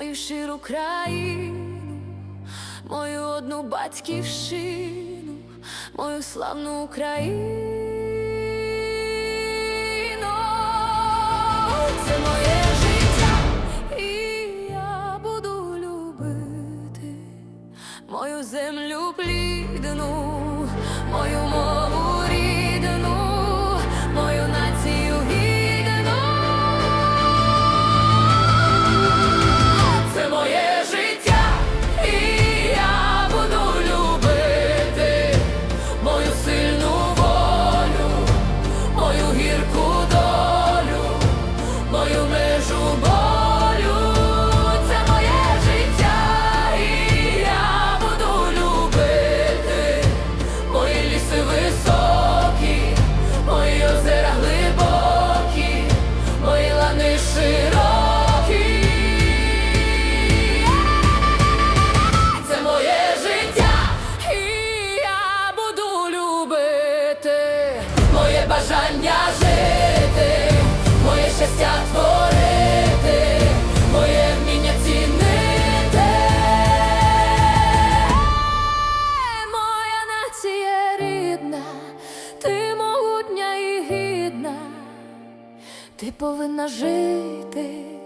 мою ширу країну, мою одну батьківщину, мою славну Україну. Це моє життя, і я буду любити мою землю плідну, мою мову. бажання жити, моє щастя творити, моє вміння цінити, е, моя нація рідна, ти могутня і гідна, ти повинна жити.